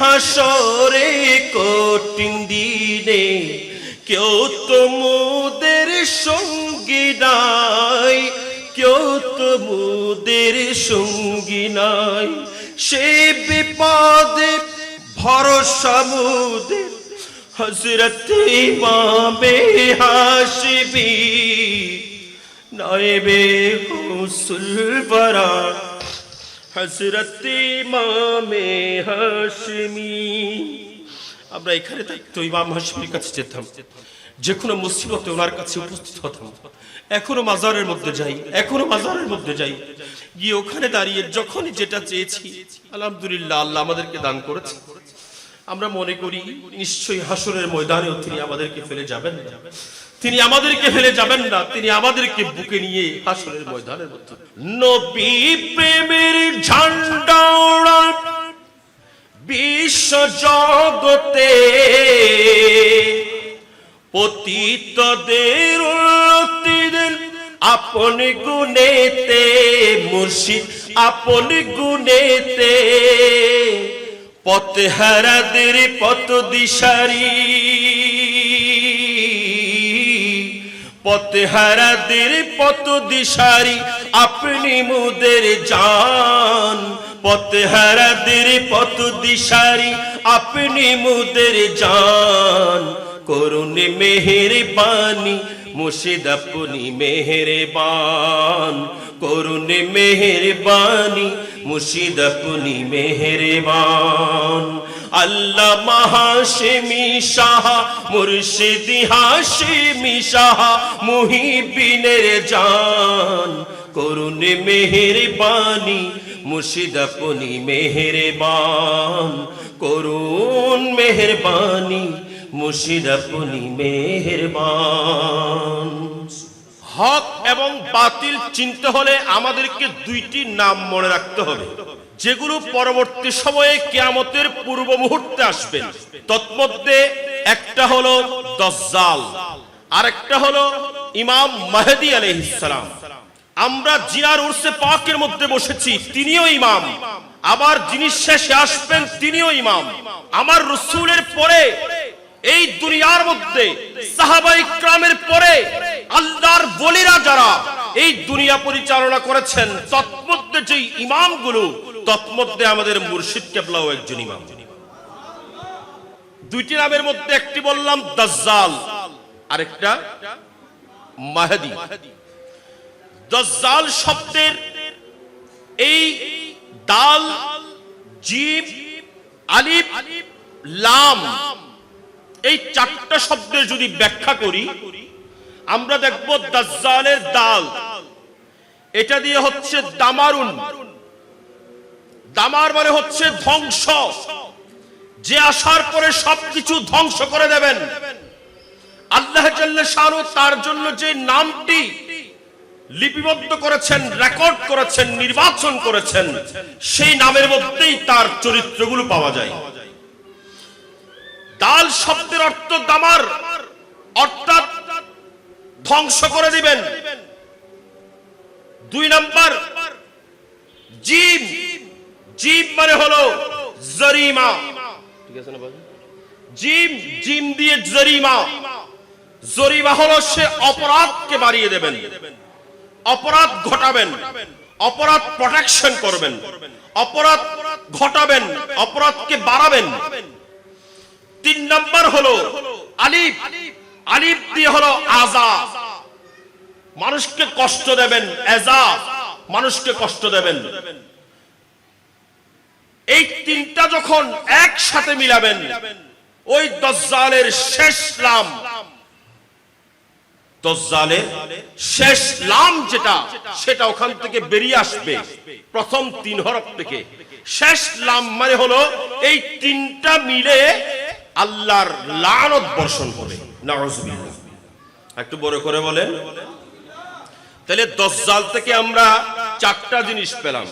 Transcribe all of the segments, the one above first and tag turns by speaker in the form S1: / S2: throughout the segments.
S1: হাসরে কঠিন দিনে কেউ তো মুদের সঙ্গী নাই, কেউ তো মুদের সঙ্গী নাই। সে বিপদে ভরসা মুদের হজরত ইমামে হাসবি, নায়েবে হুসুল বরা হজরত ইমামে হাসমি আমরা এখানে থাকতো ইমাম হাসমির কাছে যেতাম। যে কোনো মুসিবতে ওনার কাছে উপস্থিত হতাম। এখনও মাজারের মধ্যে যাই, এখনও মাজারের মধ্যে যাই। গিয়ে ওখানে দাঁড়িয়ে যখনই যেটা চেয়েছি, আলহামদুলিল্লাহ, আল্লাহ আমাদেরকে দান করেছে। আমরা মনে করি, নিশ্চয়ই হাসরের ময়দানেও তিনি আমাদেরকে ফেলে যাবেন না। তিনি আমাদেরকে ফেলে যাবেন না, তিনি আমাদেরকে বুকে নিয়ে হাসরের ময়দানের মধ্যে। নবী প্রেমের ঝান্ডা বিশ্ব জগতে। পতিতদের আপন গুণেতে, মুর্শিদ আপন গুণেতে। পথ হারাদের পথ দিশারি। পথ হারাদের পথ দিশারি, আপনি মুদের জান। পথ হারাদের পথ দিশারি, আপনি মুদের জান। করুন মেহের বাণী মুর্শিদ আপনি মেহেরবান করুন মেহেরবানি মুর্শিদ আপনি মেহেরবান। আল্লাহ মহাশিমি শাহ, মুর্শিদ হাশিমি শাহ, মুহিবিনের জান। করুন মেহেরবানি মুর্শিদ আপনি মেহেরবান। করুন মেহেরবানি মুর্শিদ আপনি মেহেরবান। হক এবং বাতিল চিনতে হলে আমাদেরকে দুইটি নাম মনে রাখতে হবে, যেগুলো পরবর্তী সময়ে কেয়ামতের পূর্ব মুহূর্তে আসবে। তৎমধ্যে একটা হলো দজ্জাল, আরেকটা হলো ইমাম মাহেদি আলাইহিসসালাম আমরা জিনার উর্সে পাকের মধ্যে বসেছি, তিনিও ইমাম। আবার যিনি শেষে আসবেন, তিনিও ইমাম। আমার রসুলের পরে এই দুনিয়ার মধ্যে সাহাবাই ক্রামের পরে আল্লাহর বলিরা যারা এই দুনিয়া পরিচালনা করেছেন, তৎমধ্যে যে ইমামগুলো, তৎমধ্যে আমাদের মুর্শিদ কেবলাও একজন ইমাম। দুইটি নামের মধ্যে একটি বললাম দাজ্জাল, আরেকটা মাহাদি। দাজ্জাল শব্দের এই দাল জিব আলিফ, লাম এই চারটা শব্দের যদি ব্যাখ্যা করি, আমরা দেখব দাজ্জালের দাল। এটা দিয়ে হচ্ছে দামারুন। দামার মানে হচ্ছে ধ্বংস। যে আসার পরে সবকিছু ধ্বংস করে দেবেন। আল্লাহ শাহরু তার জন্য যে নামটি লিপিবদ্ধ করেছেন রেকর্ড করেছেন, নির্বাচন করেছেন, সেই নামের মধ্যেই তার চরিত্রগুলো পাওয়া যায়। দাল শব্দের অর্থ দামার অর্থাৎ ধ্বংস করে দিবেন। দুই নাম্বার জিম জিম মানে হলো জরিমা। ঠিক আছে না? জিম জিম দিয়ে জরিমা। জরিমা হলো সে অপরাধকে বাড়িয়ে দেবেন। অপরাধ ঘটাবেন। অপরাধ প্রোটেকশন করবেন। অপরাধ ঘটাবেন। অপরাধকে বাড়াবেন। তিন নাম্বার হলো আলিফ। আলিফ দিয়ে হলো আজা। মানুষকে কষ্ট দেবেন, এজা। মানুষকে কষ্ট দেবেন। এই তিনটা যখন একসাথে মিলাবেন, ওই দজ্জালের শেষ লাম। দজ্জালের শেষ লাম যেটা, সেটা ওখান থেকে বেরিয়ে আসবে, প্রথম তিন হরফ থেকে। শেষ লাম মানে হলো এই তিনটা মিলে আল্লাহর লানত বর্ষণ হবে নাউজুবিল্লাহ। একটু বড় করে বলেন। তাহলে দজ্জাল থেকে আমরা চারটা জিনিস পেলাম।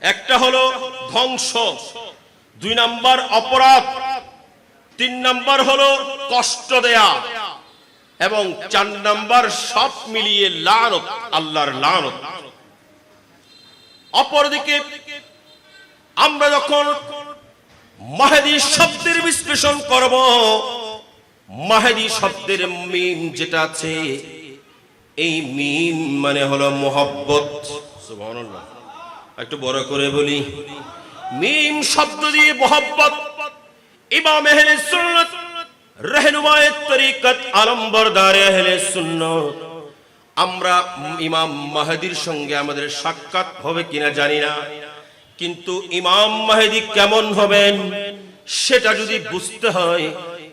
S1: একটা হলো ধ্বংস, দুই নাম্বার অপরাধ, তিন নাম্বার হলো কষ্ট দেয়া, এবং চার নাম্বার সব মিলিয়ে লানত, আল্লাহর লানত। অপরদিকে আমরা যখন মাহেদি শব্দের বিশ্লেষণ করব। মাহেদি শব্দের মিম যেটা আছে, এই মিম মানে হলো মোহব্বত। একটু বড় করে বলি। মিম শব্দ দিয়ে মোহব্বত। ইমাম আহলে সুন্নাত রহনুমায়ে তরিকত আলমবরদারে আহলে সুন্নাত। আমরা ইমাম মাহাদির সঙ্গে আমাদের সাক্ষাৎ হবে কিনা জানি না। কিন্তু ইমাম মাহেদি কেমন হবেন, সেটা যদি বুঝতে হয়,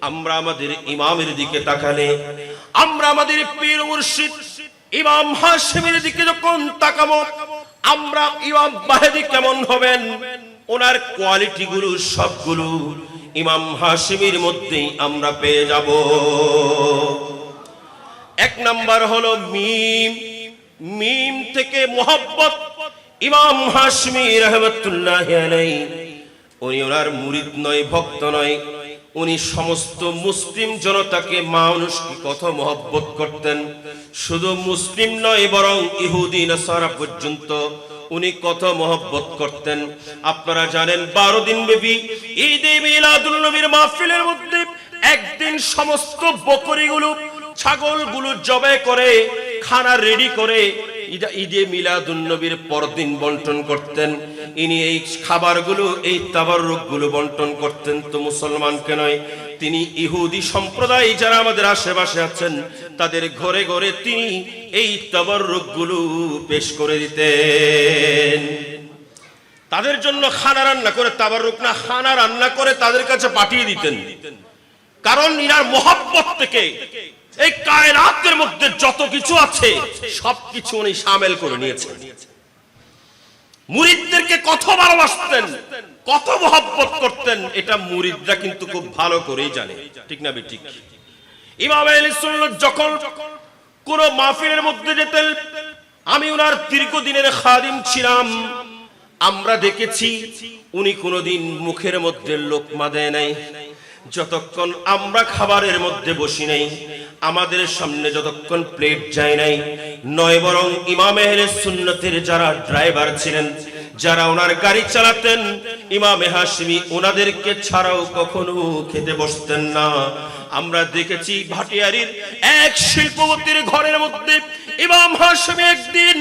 S1: আমরা আমাদের ইমামের দিকে তাকালে, আমরা আমাদের পীর মুর্শিদ, ইমাম হাশিমের দিকে যখন তাকাবো, আমরা ইমাম মাহেদি কেমন হবেন, ওনার কোয়ালিটি গুলো সবগুলো ইমাম হাশিমের মধ্যেই আমরা পেয়ে যাব। এক নাম্বার হলো মিম। মিম থেকে মোহাব্বত ইমাম হাশমি রহমতুল্লাহ উনি ওনার মুরিদ নয়, ভক্ত নয়। উনি সমস্ত মুসলিম জনতাকে মানুষকে কত মহব্বত করতেন। শুধু মুসলিম নয়, বরং ইহুদি, নাসারা পর্যন্ত উনি কত মহব্বত করতেন। আপনারা জানেন, বারো দিন ব্যাপী ঈদে মিলাদুল নবীর মাহফিলের মধ্যে একদিন সমস্ত বকরিগুলো, ছাগলগুলো জবে করে, খানা রেডি করে ঈদা- ঈদে মিলাদুন নবীর পরদিন বন্টন করতেন। ইনি এই খাবারগুলো, এই তাবারুকগুলো বন্টন করতেন। তো মুসলমানকে নয়, তিনি ইহুদি সম্প্রদায় যারা আমাদের আশেপাশে আছেন, তাদের ঘরে ঘরে তিনি এই তাবারুকগুলো পেশ করে দিতেন। তাদের জন্য খানা রান্না করে তাবারুক না, খানা রান্না করে তাদের কাছে পাঠিয়ে দিতেন। কারণ ইনার মোহাব্বত থেকে এই কায়নাতের মধ্যে যত কিছু আছে, সবকিছু উনি সামেল করে নিয়েছেন। মুরিদদেরকে কত ভালোবাসতেন, কত মহব্বত করতেন, এটা মুরিদরা কিন্তু খুব ভালো করেই জানে। ঠিক না ঠিক ইমাম যখন কোন মাহফিলের মধ্যে যেতেন, আমি ওনার দীর্ঘদিনের খাদিম ছিলাম। আমরা দেখেছি, উনি কোনোদিন মুখের মধ্যে লোকমা দেয় নাই। যতক্ষণ আমরা খাবারের মধ্যে বসি নাই, আমাদের সামনে যতক্ষণ প্লেট যায় নাই, নয় বরং ইমাম এহলে সুন্নতের যারা ড্রাইভার ছিলেন, যারা ওনার গাড়ি চালাতেন, ইমামে হাসমি ওনাদেরকে ছাড়াও কখনো খেতে বসতেন না। আমরা দেখেছি ভাটিয়ারির এক শিল্পপতির ঘরের মধ্যে ইমাম হাসমি একদিন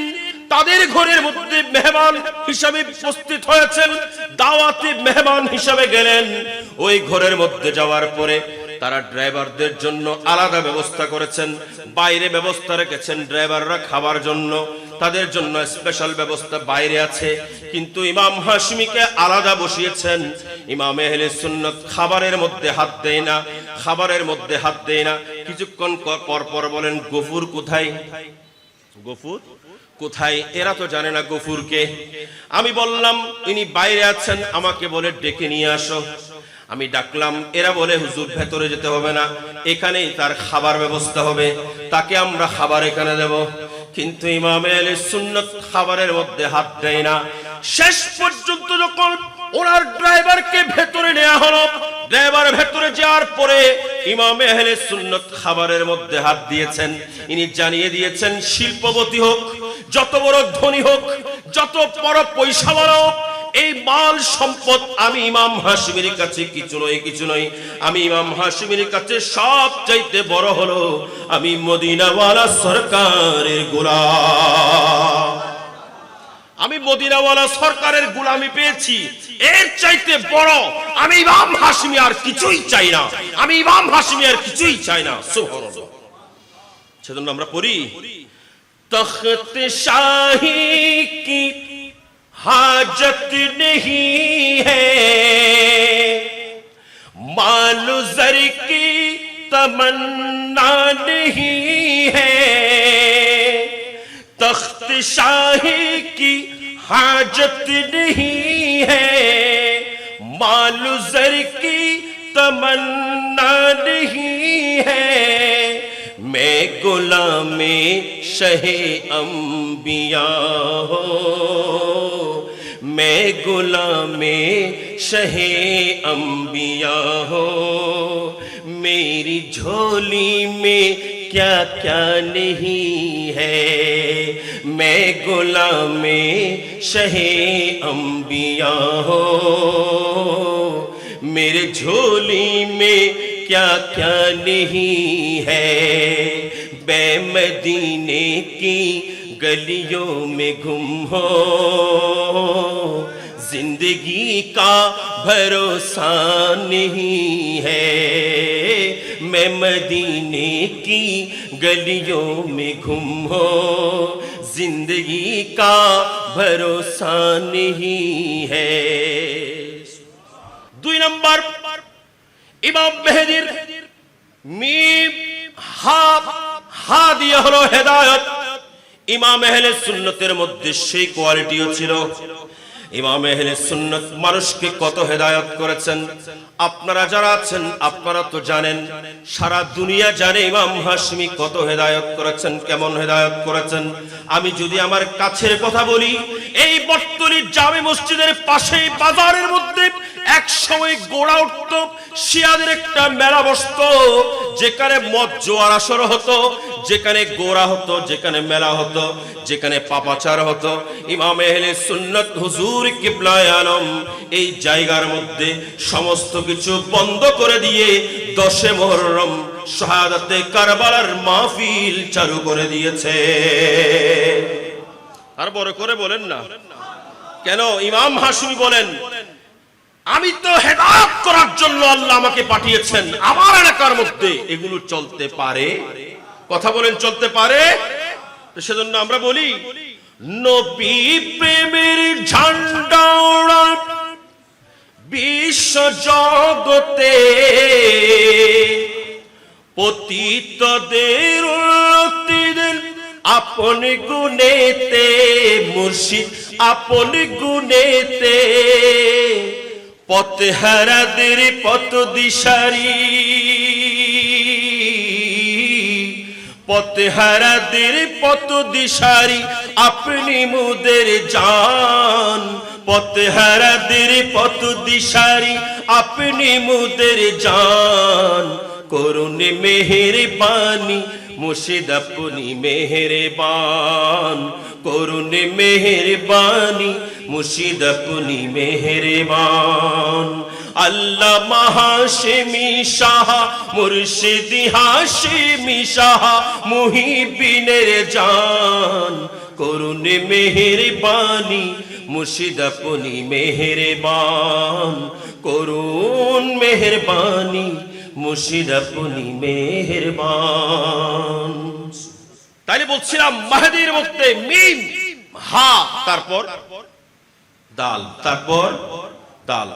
S1: তাদের ঘরের মধ্যে মেহমান হিসাবে উপস্থিত হয়েছেন, দাওয়াতে মেহমান হিসাবে গেলেন। ওই ঘরের মধ্যে যাওয়ার পরে তারা ড্রাইভারদের জন্য আলাদা ব্যবস্থা করেছেন, বাইরে ব্যবস্থা রেখেছেন ড্রাইভাররা খাবার জন্য। তাদের জন্য স্পেশাল ব্যবস্থা বাইরে আছে। কিন্তু ইমাম হাসমিকে আলাদা বসিয়েছেন। ইমাম এহলে সুন্নত খাবারের মধ্যে হাত দেয় না, খাবারের মধ্যে হাত দেয় না। কিছুক্ষণ পর পর বলেন, গফুর কোথায়? গফুর? কোথায়? এরা তো জানে না গফুরকে। আমি বললাম, ইনি বাইরে আছেন, আমাকে বলে ডেকে নিয়ে আসো। আমি ডাকলাম, এরা বলে হুজুর, ভেতরে যেতে হবে না। এখানেই তার খাবার ব্যবস্থা হবে। তাকে আমরা খাবার এখানে দেব। কিন্তু ইমামে আলী সুন্নত খাবারের মধ্যে হাত দেয় না। শেষ পর্যন্ত যখন ওনার ড্রাইভারকে ভেতরে নেওয়া হলো, ড্রাইভার ভেতরে যাওয়ার পরে ইমামে আহলে সুন্নত খাবারের মধ্যে হাত দিয়েছেন। ইনি জানিয়ে দিয়েছেন, শিল্পপতি হোক যত বড় ধনী হোক, যত বড় পয়সাওয়ালা হোক, এই মাল সম্পদ আমি ইমাম হাসিমের কাছে কিছু নয় কিছু নয়। আমি ইমাম হাসিমের কাছে সব চাইতে বড় হলো আমি মদিনাওয়ালা সরকারের গোলাম। আমি মদিনাওয়ালা সরকারের গুলামি পেয়েছি। এর চাইতে বড় আমি ইমাম হাসিমি আর কিছুই চাই না। আমি ইমাম হাসিমি আর কিছুই চাই না। সেজন্য আমরা পড়ি تخت شاہی کی حاجت نہیں ہے۔ مال زر کی تمنا نہیں ہے۔ تخت شاہی کی حاجت نہیں ہے۔ مال زر کی تمنا نہیں ہے۔ میں غلام شہ انبیاء ہو۔ میں غلام شہ انبیاء ہو۔ میری جھولی میں کیا کیا نہیں ہے۔ میں غلام شہ انبیاء ہو۔ میرے جھولی میں کیا کیا نہیں ہے؟ بے مدینے کی گلیوں میں گم ہو۔ زندگی کا بھروسہ نہیں ہے۔ میں مدینے کی گلیوں میں گم ہو۔ زندگی کا بھروسہ نہیں ہے۔ دو نمبر ইমাম মেহেদির মিম হা হা দিয়ে হলো হেদায়ত। ইমাম আহলে সুন্নতের মধ্যে সেই কোয়ালিটিও ছিল। ইমাম আহলে সুন্নত মানুষকে কত হেদায়ত করেছেন? আপনারা যারা আছেন, আপনারা তো জানেন, সারা দুনিয়া জানে ইমাম হাসমি কত হেদায়ত করেছেন, কেমন হেদায়ত করেছেন। আমি যদি আমার কাছের কথা বলি, এই বর্তলির জামে মসজিদের পাশে বাজারের মধ্যে এক সময় গোড়া উঠত, শিয়াদের একটা মেলা বসত, যেখানে মদ জোয়ার আসর হতো যেখানে গোড়া হতো, যেখানে মেলা হতো, যেখানে পাপাচার হতো, ইমাম এহলে সুন্নত, হুজুর কিবলায় আলম, এই জায়গার মধ্যে সমস্ত কিছু বন্ধ করে দিয়ে দশে মোহরম শাহাদাতে কারবালার মাহফিল চালু করে দিয়েছে। আর বড় করে বলেন না। কেন ইমাম হাসমি বলেন, আমি তো হেদায়ত করার জন্য আল্লাহ আমাকে পাঠিয়েছেন। আমার এলাকার মধ্যে এগুলো চলতে পারে? কথা বলেন, চলতে পারে? সেজন্য আমরা বলি, নবী প্রেমের ঝান্ডা বিশ্ব জগতে। পতিতদের আপন গুণেতে, মুর্শিদ আপন গুণেতে। পথ হারাদের পথ দিশারি। পথ পত দিশারি, আপনি মুদের জান। পথ পত দিশারি, আপনি মুদের জান। করুন মেহের বাণী মুর্শিদ আপনি মেহেরবান করুন মেহেরবানি মুর্শিদ আপনি মেহেরবান। আল্লাহ মহাশিমি শাহ মুর্শিদি হাশিমি শাহ মুহিবিনের জান। করুন মেহেরবানি মুর্শিদ আপনি মেহেরবান করুন মেহেরবানি মুর্শিদ আপনি মেহেরবান। তাইলে বলছিলাম মাহাদির মধ্যে মিম হা তারপর? দাল তারপর? দাল।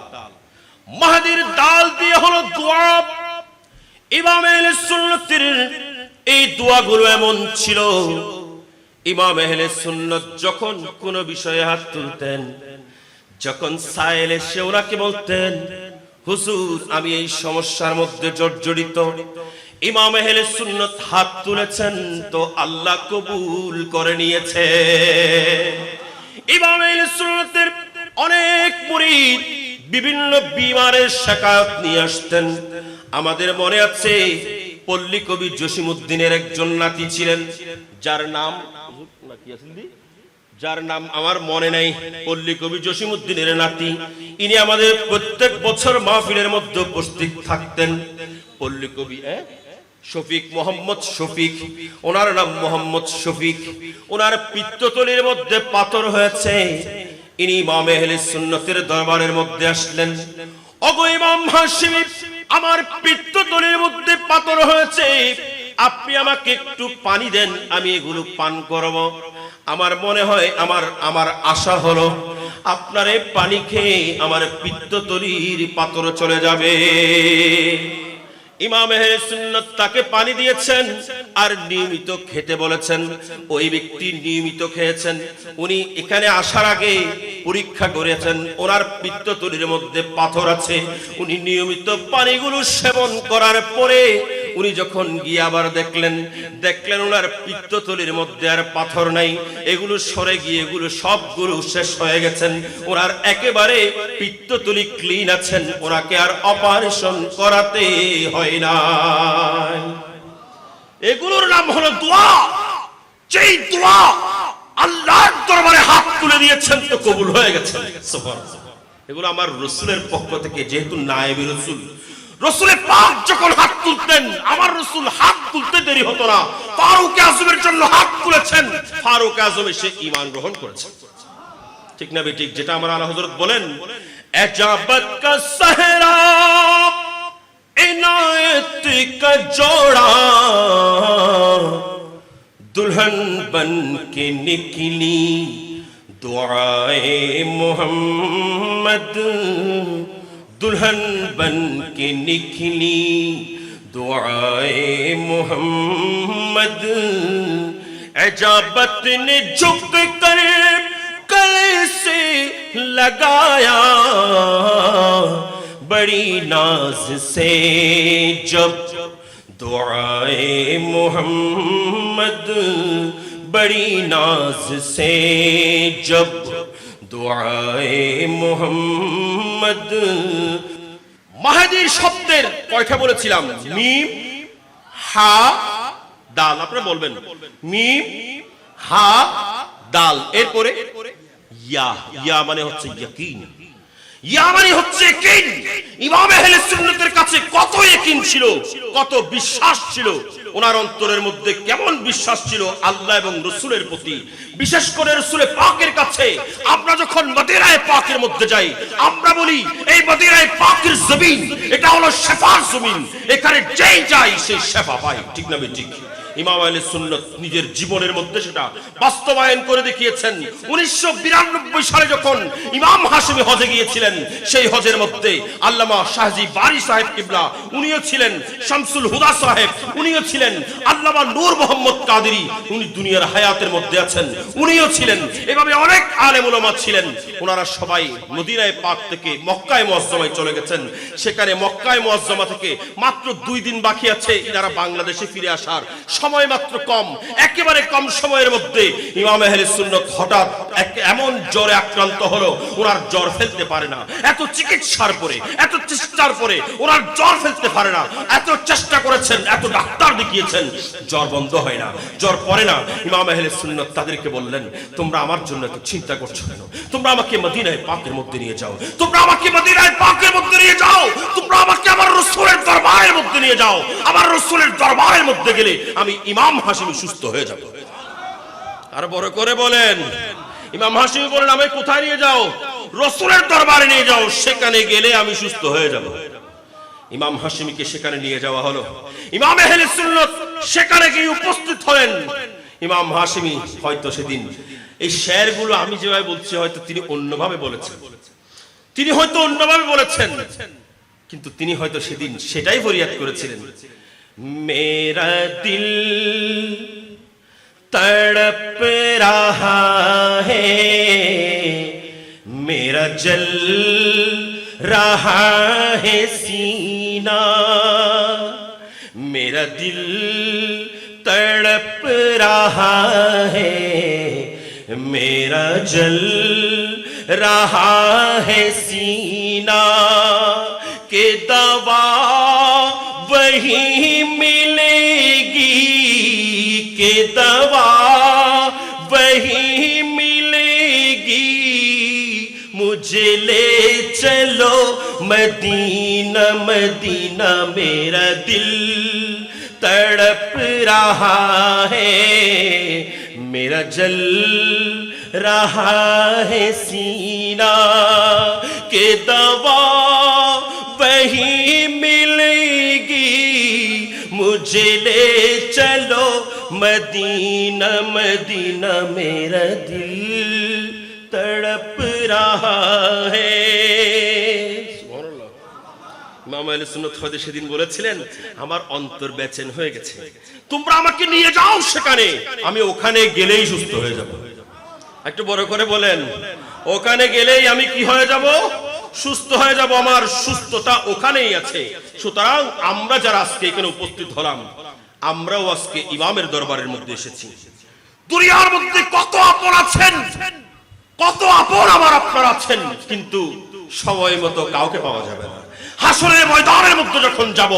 S1: মাহাদির দাল দিয়ে হলো দোয়া। ইমাম আহলে সুন্নতের এই দোয়াগুলো এমন ছিল। ইমাম আহলে সুন্নত যখন কোন বিষয়ে হাত তুলতেন যখন সায়েল এসে ওনাকে বলতেন হুজুর, আমি এই সমস্যার মধ্যে জর্জরিত। ইমাম আহলে সুন্নত হাত তুলেছেন, তো আল্লাহ কবুল করে নিয়েছে। ইমাম আহলে সুন্নতের অনেক মুরিদ বিভিন্ন বিমারের শাকায়ত নিয়ে আসতেন। আমাদের মনে আছে, পল্লী কবি জসিমউদ্দিনের একজন নাতি ছিলেন, যার নাম নাকি আছিল দি? যার নাম আমার মনে নাই, পল্লী কবি জসিমউদ্দিনের নাতি। ইনি আমাদের প্রত্যেক বছর মাহফিলের মধ্যে উপস্থিত থাকতেন। পল্লী কবি হ্যাঁ শফিক মোহাম্মদ শফিক। ওনার নাম মোহাম্মদ শফিক। ওনার পিত্ততলির মধ্যে পাথর হয়েছে। ইনি ইমাম আহলে সুন্নতের দরবারের মধ্যে আসলেন। অগো ইমাম আমার পিত্ততলির মধ্যে পাথর হয়েছে। আপনি আমাকে একটু পানি দেন, আমি এগুলো পান করব। আমার মনে হয় আমার আমার আশা হলো আপনার পানি খেয়ে আমার পিত্ত তরির পাথর চলে যাবে। পরীক্ষা করেছেন। ওনার পিত্ততলির মধ্যে পাথর আছে। উনি নিয়মিত পানিগুলো সেবন করার পরে উনি যখন গিয়ে আবার দেখলেন দেখলেন ওনার মধ্যে আর পাথর নাই। এগুলো সরে গিয়ে এগুলো সবগুলো শেষ হয়ে গেছেন। ওনার একেবারে পিত্ততলি ক্লিন আছেন। ওনাকে আর অপারেশন করাতে হয় না এগুলোর নাম হলো দোয়া। যেই দোয়া আল্লাহর দরবারে হাত তুলে দিয়েছেন তো কবুল হয়ে গেছে। এগুলো আমার রসুলের পক্ষ থেকে, যেহেতু নায়েবি রসুল। রসুলের পাক যখন হাত তুলতেন, আমার রসুল হাত তুলতে দেরি হতো না। ফারুক আজমের জন্য হাত তুলেছেন। ফারুক আজম এসে ইমান গ্রহণ করেছেন। ঠিক না বেঠিক? যেটা আমার আলা হজরত বলেন, এজাবত কা সাহরা عنایت کا جوڑا دلہن بن کے نکلی دعائے محمد دلہن بن کے نکلی دعائے محمد ایجابت نے جھک کر کیسے سے لگایا بڑی ناز سے جب دعائے محمد بڑی ناز سے جب دعائے محمد মাহাদির শব্দের কয়টা বলেছিলাম? মিম, হা ডাল আপনারা বলবেন। মিম, হা ডাল এরপরে ইয়া। ইয়া মানে হচ্ছে ইয়াকিন। ইয়া মানে হচ্ছে ইয়াকিন ইমাম আহলে সুন্নাতের কাছে কত ইয়াকিন ছিল, কত বিশ্বাস ছিল। ওনার অন্তরের মধ্যে কেমন বিশ্বাস ছিল আল্লাহ এবং রসুলের প্রতি। বিশেষ করে রসুলের পাকের কাছে। আমরা যখন মদিরায় পাকের মধ্যে যাই, আমরা বলি, এই মদিরায় পাকের জমিন, এটা হলো শেফার জমিন। এখানে যেই যাই, সেই শেফা পাই ঠিক না ঠিক? ইমাম আলী সুন্নত নিজের জীবনের মধ্যে সেটা বাস্তবায়ন করে দেখিয়েছেন। উনিশশো সালে যখন ইমাম হাসিমি হজে গিয়েছিলেন, সেই হজের মধ্যে আল্লামা শাহজি বারি সাহেব কিবলা, উনিও ছিলেন শামসুল হুদা সাহেব, উনিও ছিলেন আল্লামা নূর মোহাম্মদ কাদেরি, উনি দুনিয়ার হায়াতের মধ্যে আছেন, উনিও ছিলেন। এভাবে অনেক আলেম ওলামা ছিলেন। ওনারা সবাই মদিনায় পাক থেকে মক্কায় মুআজ্জমায় চলে গেছেন। সেখানে মক্কায় মুআজ্জমা থেকে মাত্র দুই দিন বাকি আছে, এনারা বাংলাদেশে ফিরে আসার সময় মাত্র কম, একেবারে কম সময়ের মধ্যে ইমাম আহলে সুন্নত হঠাৎ এমন জ্বরে আক্রান্ত হলো, ওনার জ্বর ফেলতে পারে না। এত চিকিৎসার পরে, এত চেষ্টার পরে ওনার জ্বর ফেলতে পারে না। এত চেষ্টা করেছেন, এত ডাক্তার দেখিয়েছেন, জ্বর বন্ধ হয় না। জ্বর পড়ে না, ইমাম আহলে সুন্নত তাদেরকে বললেন, তোমরা আমার জন্য এত চিন্তা করছ কেন? তোমরা আমাকে মদিনায় পাকের মধ্যে নিয়ে যাও। তোমরা আমাকে মদিনায় পাকের মধ্যে নিয়ে যাও। মধ্যে নিয়ে যাও। আমার রসুলের দরবারের মধ্যে গেলে আমি ইমাম হাসিমি সুস্থ হয়ে যাব। আর বড় করে বলেন, ইমাম হাসিমি বলেন, আমায় কোথায় নিয়ে যাও? রসুলের দরবারে নিয়ে যাও, সেখানে গেলে আমি সুস্থ হয়ে যাব। ইমাম হাসিমিকে সেখানে নিয়ে যাওয়া হলো। ইমাম আহলে সুন্নাত সেখানে গিয়ে উপস্থিত হলেন। ইমাম হাসিমি হয়তো সেদিন, এই শেরগুলো আমি যেভাবে বলছি, হয়তো তিনি অন্যভাবে বলেছেন। তিনি হয়তো অন্যভাবে বলেছেন। কিন্তু তিনি হয়তো সেদিন সেটাই ফরিয়াদ করেছিলেন মেরা দিল तड़प रहा है मेरा जल रहा है सीना मेरा दिल तड़प रहा है मेरा जल रहा है सीना کہ دوا وہی ملے گی کہ دوا وہی ملے گی۔ مجھے لے چلو مدینہ مدینہ میرا دل تڑپ رہا ہے۔ میرا جل رہا ہے سینہ کہ دوا वही मिलेगी मुझे ले चलो मदीना मदीना मेरा दिल तड़प रहा है ইমাম আলী সুন্নত হয়তো সেদিন বলেছিলেন আমার অন্তর বেচেন হয়ে গেছে তোমরা আমাকে নিয়ে যাও সেখানে আমি ওখানে গেলেই সুস্থ হয়ে যাব একটু বড় করে বলেন ওখানে গেলেই আমি কি হয়ে যাব সুস্থ হয়ে যাব, আমার সুস্থতা ওখানেই আছে। সুতরাং আমরা যারা আজকে এখানে উপস্থিত হলাম, আমরাও আজকে ইমামের দরবারের মধ্যে এসেছি। দুনিয়ার মধ্যে কত আপন আছেন, কত আপন আমার আপনার আছেন, কিন্তু সময় মতো কাউকে পাওয়া যাবে না। হাসরের ময়দানের মধ্যে যখন যাব,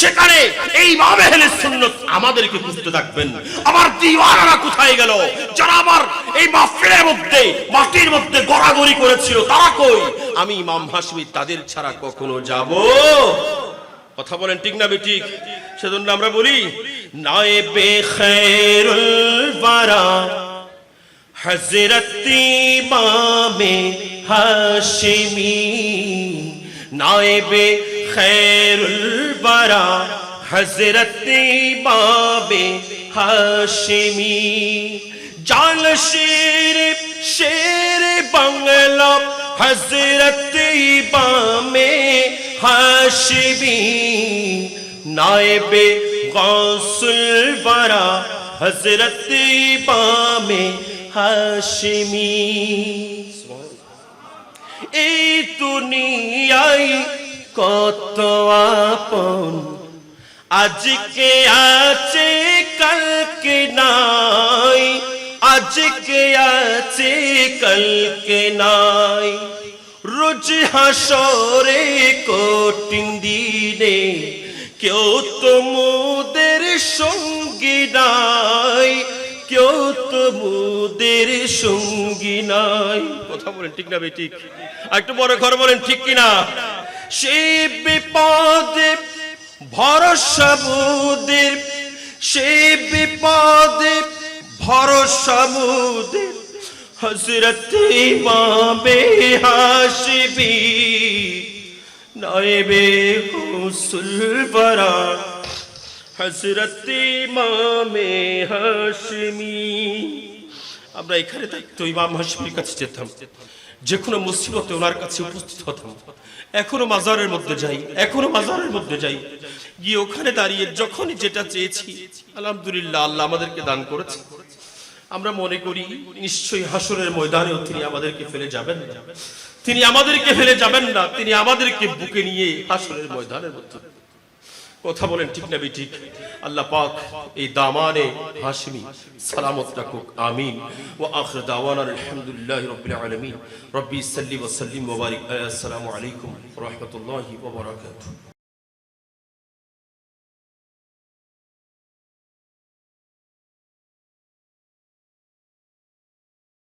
S1: সেখানে এই ইমামে হেলে সুন্নত আমাদেরকে খুঁজতে থাকবেন। আমার দিওয়ানারা কোথায় গেল? যারা আমার এই মাহফিলের মধ্যে, মাটির মধ্যে গড়াগড়ি করেছিল, তারা কই? আমি ইমাম হাসমি তাদের ছাড়া কখনো যাব? কথা বলেন ঠিক না ঠিক সেজন্য আমরা বলি, নায়েবে খেরুল বারা হজরত ইমামে হাশিমি। নায়েবে খেরুল বারা হজরত ইমামে হাশিমি। জাল শের শের বাংলা হজরত ইমামে হাশিমি। নায়েবে গৌসুল বারা হজরত ইমামে হাশিমি। এই দুনিয়ায় কত আপন? আজকে আছে, কালকে নাই। আজকে আছে, কালকে নাই। রোজ হাসরে কঠিন দিনে কেউ তোমদের সঙ্গী নাই। কেউ তোমদের সঙ্গী নাই। কথা বলেন, ঠিক না ঠিক? আর একটু বড় ঘর বলেন, ঠিক কিনা? সে বিপদে ভরসা বুদের সে বিপদে ভরসা বুদের হজরত ইমামে হাসিবি, নায়েবে হুসুল বরা হজরত ইমামে হাসমি। আমরা এখানে থাকতো ইমাম হাসমির কাছে যেতাম। যে কোনো মুসিবতে ওনার কাছে উপস্থিত হতাম। এখনও মাজারের মধ্যে যাই, এখনও মাজারের মধ্যে যাই। গিয়ে ওখানে দাঁড়িয়ে যখনই যেটা চেয়েছি, আলহামদুলিল্লাহ আল্লাহ আমাদেরকে দান করেছে। আমরা মনে করি, নিশ্চয়ই হাসরের ময়দানেও তিনি আমাদেরকে ফেলে যাবেন না। তিনি আমাদেরকে ফেলে যাবেন না, তিনি আমাদেরকে বুকে নিয়ে হাসরের ময়দানের মধ্যে কথা বলেন, ঠিক না ঠিক আল্লাহ পাক এই দামানে হাসমি সালামত রাখুক, আমিন। ওয়া আখির দাওয়ানা আলহামদুলিল্লাহি রাব্বিল আলামিন। রব্বি সাল্লি ওয়া সাল্লিম ওয়া বারিক আসসালামু আলাইকুম ওয়া রাহমাতুল্লাহি ওয়া বারাকাতুহু।